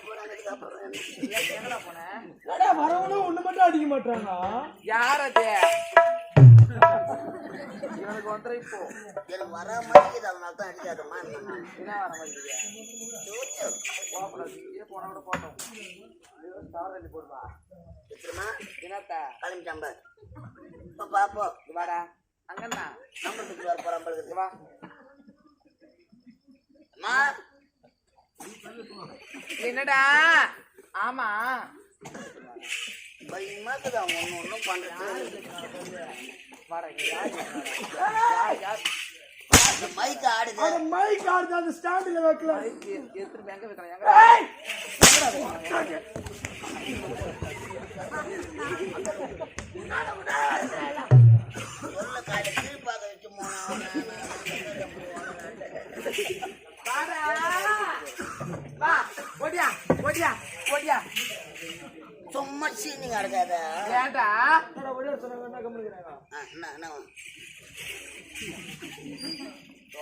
போறாங்க, இதுக்கு அப்புறம் என்ன? எங்கடா போன? வரவனும் ஒண்ணு மட்டும் அடிக்க மாட்டாங்க யார் இவனுக்கு வந்துடும் இப்போ எனக்கு வர மாட்டேங்குது, அதனால தான் அடிக்காதம்மா? என்ன வர இதே போன விட போட்டோம் தவறு தள்ளி போடுவா வச்சிருமா? என்னத்த? கிளம்பிட்டான் பாரு. இப்ப பாப்போம். இது வாடா. அங்கண்ணா. நம்பர் வர போறான் பாரு. இது வா. அம்மா, என்னடா? ஆமா. பயமா இருக்குது, அவன் யார் யார் அந்த மைக் ஆடுது. அந்த மைக் ஆடுது. அந்த ஸ்டாண்டில் வைக்கல. எடுத்துட்டு எங்க வைக்கலாம். எங்க காலை கீழ் பார்க்க வச்சு போனான். வாடா வா ஓடியா ஓடியா ஓடியா. சும்மா சீனிங் அடக்காத ஏன்டா? ஆ, என்ன என்ன?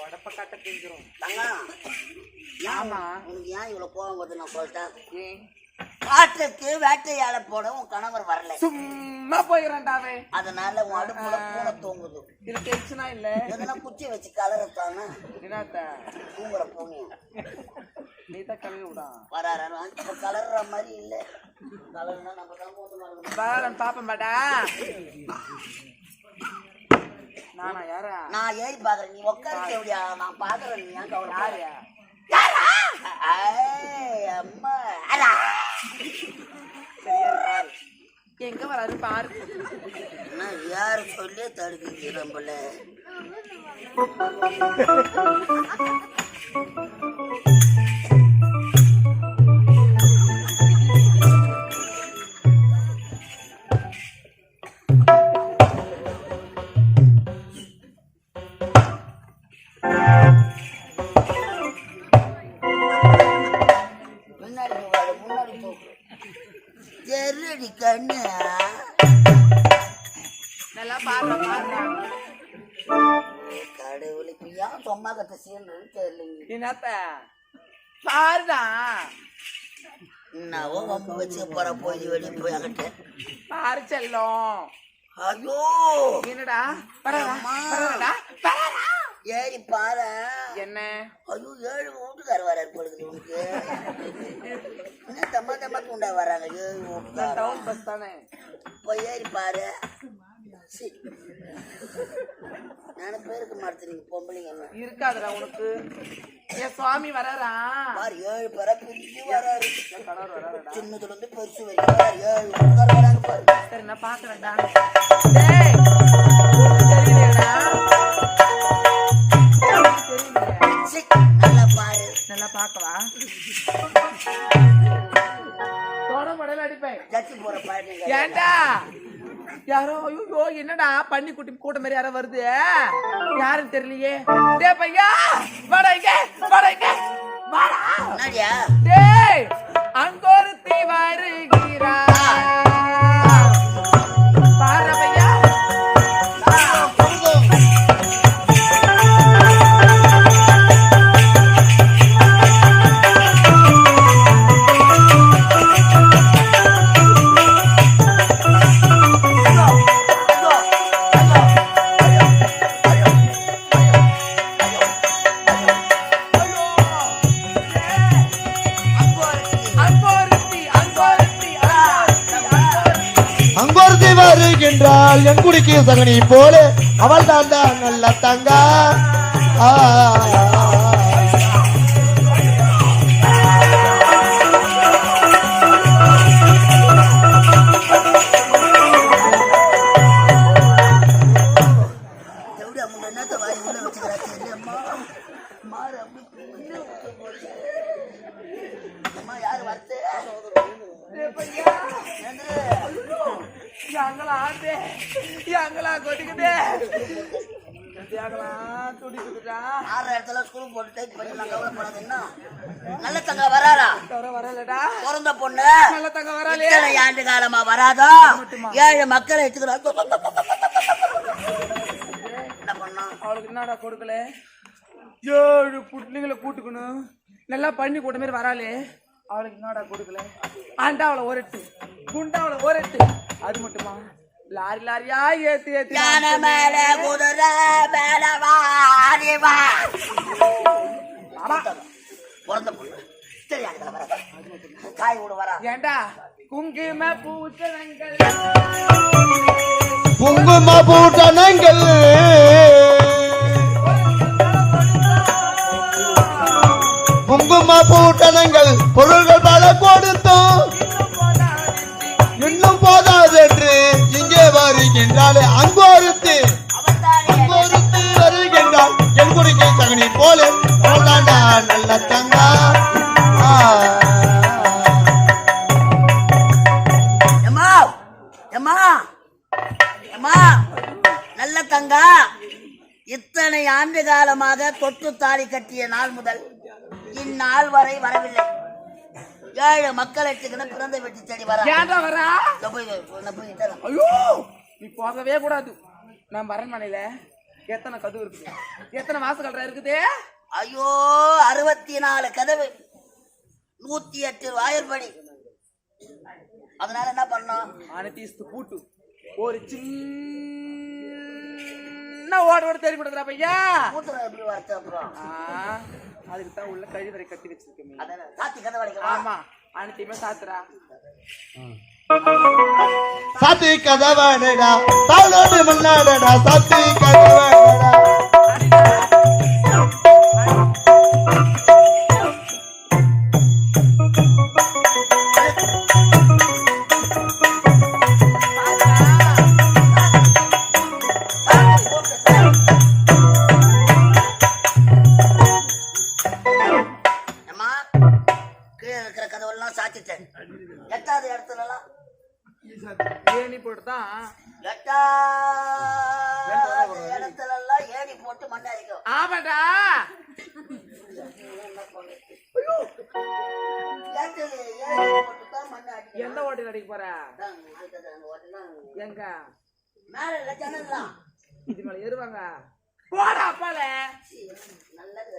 உடப்ப கட்ட தெரிஞ்சிரும் தங்கம். ஆமா. உனக்கு ஏன் இவ்வளவு கோவம் வருது நான் சொல்லிட்டேன்? ஏன்? காட்டுக்கு வேட்டையாட போட உன் கணவர் வரல. சும்மா போயிடறான்டாவே அதனால உன் அடுப்புல பூனை தூங்குது. இது டென்ஷனா இல்ல. எதனா குச்சி வச்சு கலரத்தானே? என்னத்த தூங்குற பூனையும் நீ தான் கழுவி விடா. வராரு? இப்ப கலர்ற மாதிரி இல்ல. கலர்னா நம்ம தான். பாரன் பாப்ப மாட்டா நானா யாரா? நான் ஏறி பாக்குறேன். நீ உட்காந்து எப்படியா? நான் பாக்குறேன். நீ யாரா எங்க வராரு? பாரு. என்ன யாரு சொல்லி தடுக்குது நம்மள? பாருடா. என்னவோ வம்பு வச்சு போற போய் வெளியே போய் அங்கிட்ட. பாரு செல்லம். ஐயோ. என்னடா? பரவாடா ஏறி பாரு. என்ன? ஐயோ ஏழு வீட்டுக்கார வராரு பொழுது உனக்கு என்ன தம்மா தம்மா தூண்டா வராங்க? ஏழு வீட்டுக்கார டவுன் பஸ் தானே. போய் ஏறி பாரு. சீ. நினைப்பே இருக்க மாட்டேங்க பொம்பளைங்க. இருக்காதுடா உனக்கு. என் சுவாமி வராரா? பாரு ஏழு பேரா பிரிஞ்சு வராரு. சின்னதுல இருந்து பெருசு வரைக்கும் வராரு. ஏழு வீட்டுக்கார வராங்க பாரு. சரி நான் பாக்குறேன்டா நல்லா பாரு. நல்லா பார்க்கவா? தொட மடையில அடிப்பேன். ஜட்ஜி போற பாருங்க ஏன்டா யாரோ ஐயோ என்னடா பண்ணி குட்டி கூட்ட மாதிரி யாரோ வருது? யாருன்னு தெரியலையே. டே பையா வாடா இங்க வாடா இங்க வாடா. டேய் அங்கொருத்தி வருகிறா பாரு பையா. என் குடிக்கு போல அவள் தான் தான் வராதோ? ஏழு மக்களை எடுத்துக்கிறாங்க என்ன பண்ணோம் அவளுக்கு என்னடா கொடுக்கல? ஏழு புட்லிங்களை கூட்டுக்கணும். நல்லா பண்ணி கூட்ட மாதிரி வராளே. அவளுக்கு என்னடா கொடுக்கல? ஆண்டா அவளை ஒரட்டு குண்டா அவளை ஒரட்டு அது மட்டுமா? லாரி லாரியா ஏத்தி ஏத்தி யானை மேல குதிரை மேல வாரி வா. பிறந்த பொண்ணு. காய் விட வரா. ஏண்டா? குங்கும பூச்சனங்கள் குங்கும பூட்டணங்கள் குங்கும பூட்டணங்கள் பொருள்கள் பல கொடுத்தோம் தொட்டு தாலி கட்டிய நாள் முதல் இந்நாள் வரை வரவில்லை. ஏழு மக்கள் எடுத்துக்கிட்டு பிறந்த வெட்டி தேடி வர ஏன்டா வரா. ஐயோ நீ போகவே கூடாது. நம்ம அரண்மனையில எத்தனை கதவு இருக்குது? எத்தனை வாசகல்ற இருக்குது? ஐயோ அறுபத்தி நாலு கதவு. நூத்தி எட்டு வாயற்படி அதனால என்ன பண்ணோம்? அனதீஸ்து பூட்டு. ஒரு சின்ன ஓட ஓட தேடி கொடுக்குறா பையா? எப்படி வரது அப்புறம்? ஆ, அதுக்கு தான் உள்ள கழிவறை கட்டி வச்சிருக்கேன் அதானே சாத்தி கதவு அடைக்கலாம் ஆமா அனைத்தையுமே சாத்துறா. சாத்தி கதவாடா தாளோடு முன்னாடடா சாத்தி கதவாடா போட்டு மண்ணை அடிக்கும் ஆமாடா எந்த ஓட்டையில் அடிக்க போற? எங்க? மேல ஜன்னல்லாம். இது மேல ஏறுவாங்க. போடா அப்பால நல்லது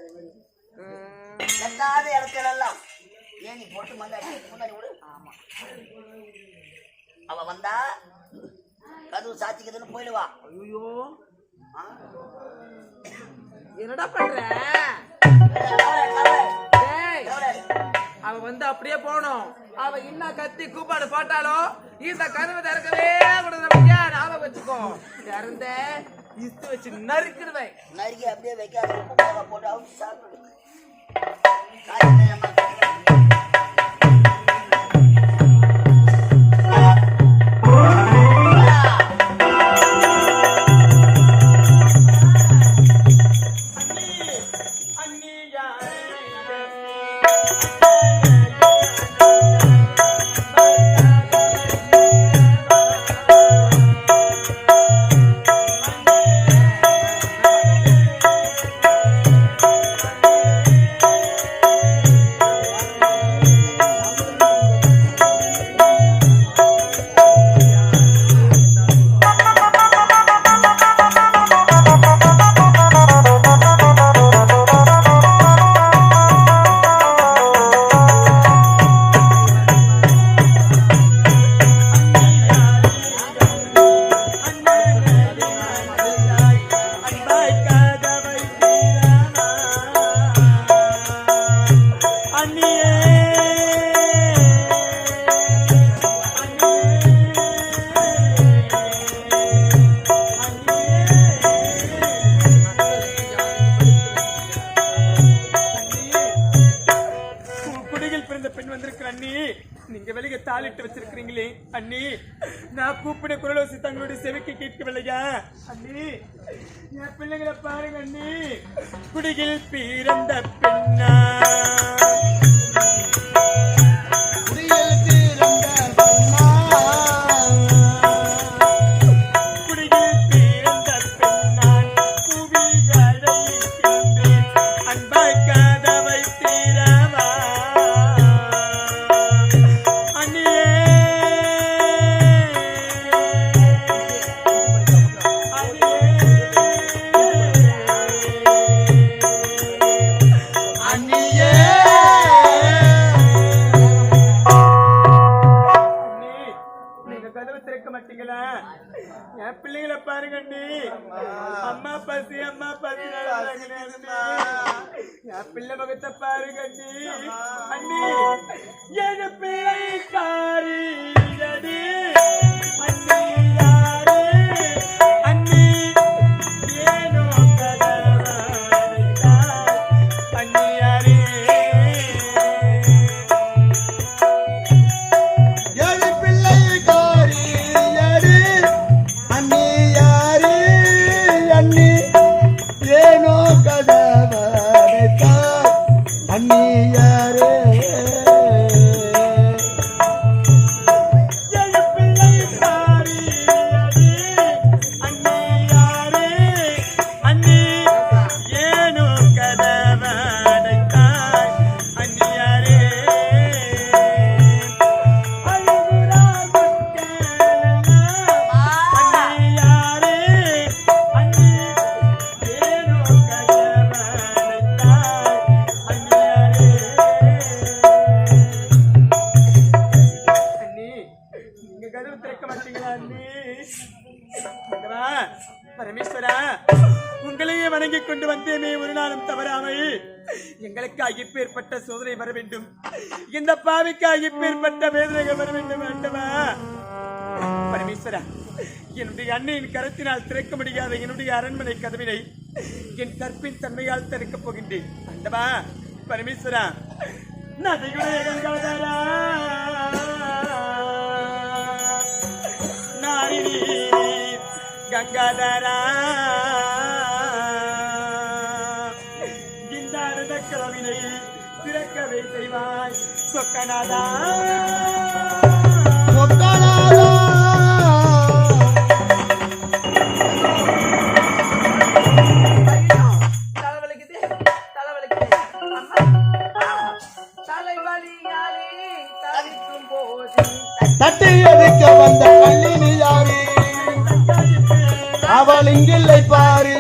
எட்டாவது இடத்துல எல்லாம் ஏணி போட்டு அடிக்கும் முன்னாடி விடு. ஆமா. அவ வந்தா கதவு சாத்திக்குதுன்னு போயிடுவா. ஐயோ? என்னடா பண்ற? அவ வந்து அப்படியே போனோம் அவ இன்னும் கத்தி கூப்பாடு போட்டாலும் இந்த கதவை திறக்கவே கூடாது நமக்கு ஞாபகம் வச்சுக்கோ. திறந்த இஸ்து வச்சு நறுக்கிடுவேன். நறுக்கி அப்படியே வைக்காத. போட்டு அவுட் சாப்பிடுவேன். பிள்ளைங்களை பாருங்க நீ குடியில் பிறந்த கேட்க மாட்டீங்களா? என் பிள்ளைகளை பாருங்கண்டி அம்மா. பசி அம்மா பசி என் பிள்ளை முகத்தை பாருங்கண்டி அண்ணி. என் பிள்ளை காரி பரமேஸ்வரா உங்களையே வணங்கிக் கொண்டு வந்தேமே ஒரு நாளும் தவறாமை எங்களுக்கு அகிப்பேற்பட்ட சோதனை வர வேண்டும். இந்த பாவிக்கு அகிப்பேற்பட்ட வேதனைகள் வர வேண்டும் வேண்டுமா பரமேஸ்வரா என்னுடைய அன்னையின் கரத்தினால் திறக்க முடியாத என்னுடைய அரண்மனை கதவினை என் கற்பின் தன்மையால் திறக்கப் போகின்றேன். அண்டவா பரமேஸ்வரா நதிகளை நாரினி கங்காதரா. இந்த கலவினை திறக்கவே செய்வாய். சொக்கநாதா. தட்டி எதிர்க்க வந்த கல்வி ஆளுங்கில்லை பாரு.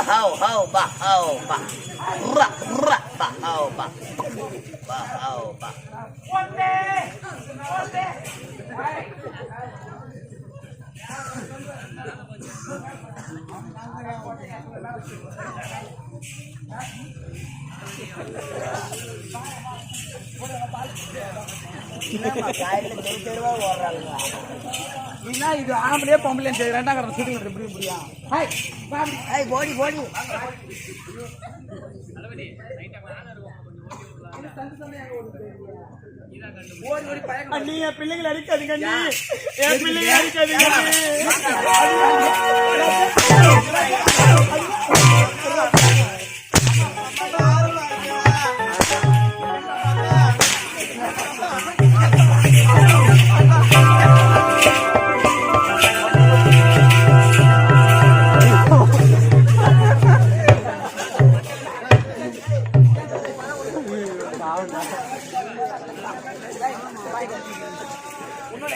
bahau bahau bahau bahau rak rak bahau bahau bahau bah. onde onde என்ன இது ஆம்பளே பொம்பளை சரி ரெண்டாம் கடை சுட்டு எப்படி முடியா ஹாய் பாபி போடி போடி ஓடி ஓடி அண்ணி என் பிள்ளைங்களை அடிக்காதீங்க அண்ணி என் பிள்ளைங்களை அடிக்காதீங்க அண்ணி உன்னோட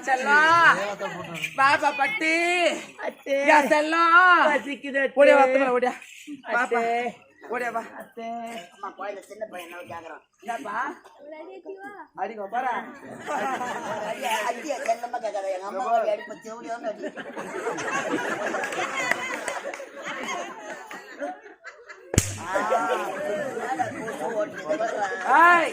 செல்லம் பாப்பா பட்டி. செல்லம் ஓடியா வா ஓடியா. பாப்பா. ஓடியா வா. அத்தை. அம்மா கோயில சின்ன பையன் என்ன கேக்குறான்? என்னப்பா? அடிக்கோ பாரா அடிய செல்லம்மா கேட்காத எங்க அம்மாவோட அடிப்ப தேவையோன்னு அடி? ஹாய்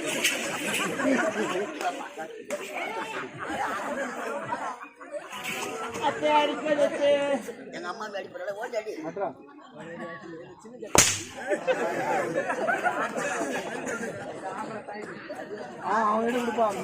எங்க அம்மா அடிப்பட ஓடி அடி அவன் கொடுப்பான்.